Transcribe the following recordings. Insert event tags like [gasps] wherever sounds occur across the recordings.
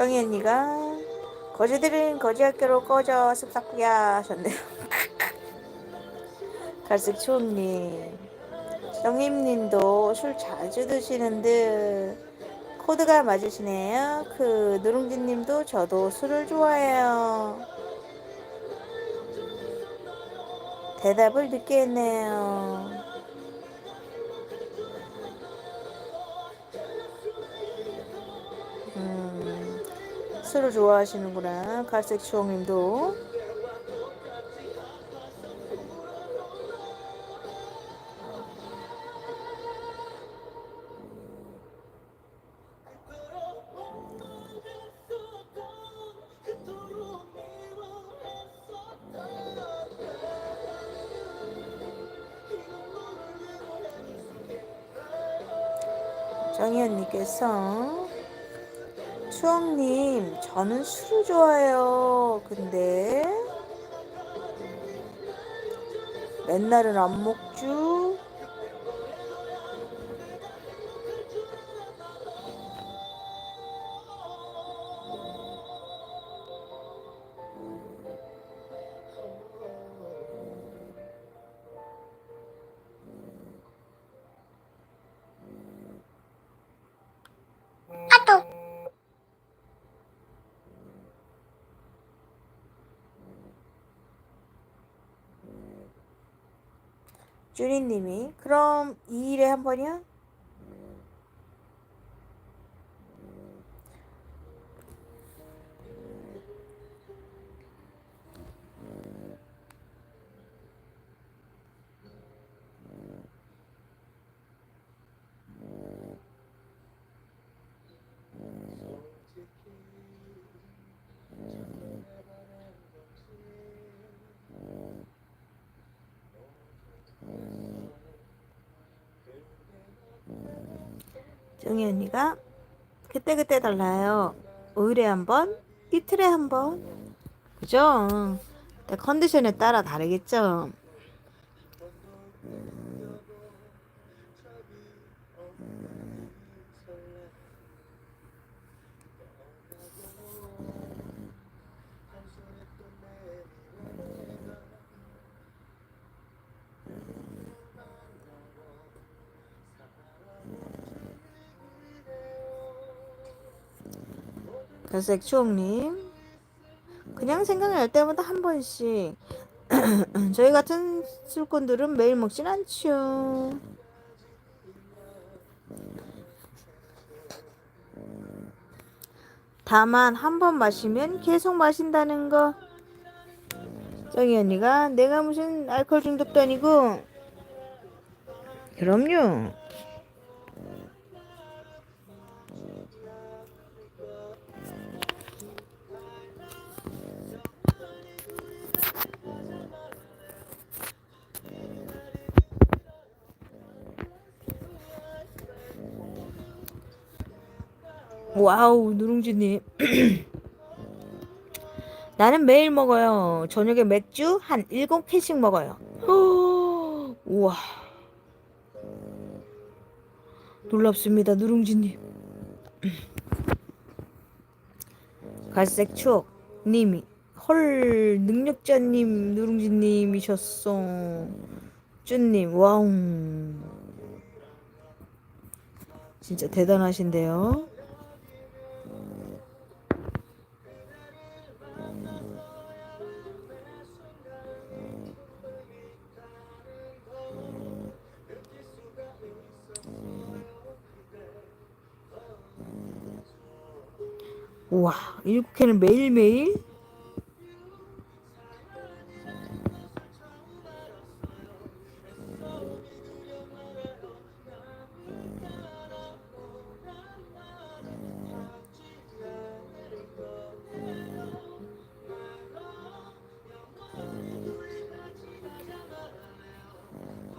정희 언니가 거지들은 거지 학교로 꺼져 습삭구야 하셨네요. 갈색 추억님. 정임님도 술 자주 드시는 듯 코드가 맞으시네요. 그 누룽지님도 저도 술을 좋아해요. 대답을 늦게 했네요. 술을 좋아하시는구나. 갈색 추억님도. 정희언니께서 추억님 저는 술을 좋아해요. 근데 맨날은 안 먹죠 주리님이 그럼 2일에 한 번이야? 정희 언니가 그때 그때 달라요. 5일에 한 번, 이틀에 한 번. 그죠? 근데 컨디션에 따라 다르겠죠? 갈색 추억님. 그냥 생각날 때마다 한 번씩. [clears throat] 저희 같은 술꾼들은 매일 먹진 않죠. 다만 한 번 마시면 계속 마신다는 거. 정희 언니가 내가 무슨 알코올 중독도 아니고. 그럼요. 와우, 누룽지님. [clears throat] 나는 매일 먹어요. 저녁에 맥주 한 7캔씩 먹어요. 허, [gasps] 우와. 놀랍습니다, 누룽지님. [clears throat] 갈색 추억 님이 헐 능력자님 누룽지님이셨어. 쭈님 와우. 진짜 대단하신데요. 우와, 일곱 캔을 매일매일?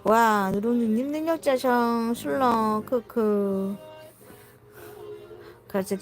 와, 누룽이님 능력자셔, 술러, 크크. 갈색